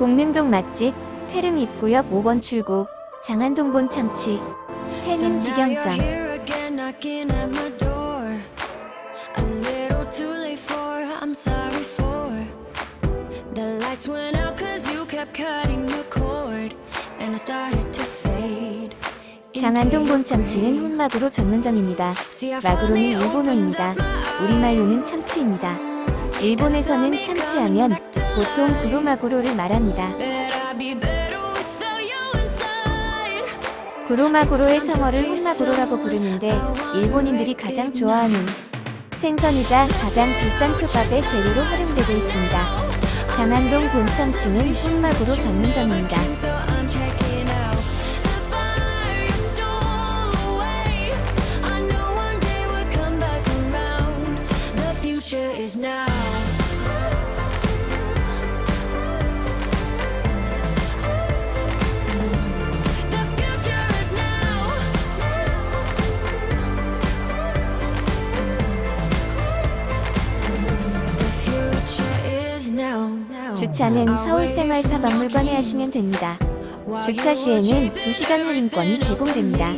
공릉동 맛집 태릉 입구역 5번 출구 장안동 본 참치 태릉 직영점 장안동 your 본 참치는 grave. 혼마구로 전문점입니다. 마구로는 일본어입니다. 우리말로는 참치입니다. 일본에서는 참치하면 보통 구로마구로를 말합니다. 구로마구로의 성어를 혼마구로라고 부르는데 일본인들이 가장 좋아하는 생선이자 가장 비싼 초밥의 재료로 활용되고 있습니다. 장안동 본참치는 혼마구로 전문점입니다. I'm 주차는 서울생활사박물관에 하시면 됩니다. 주차 시에는 2시간 할인권이 제공됩니다.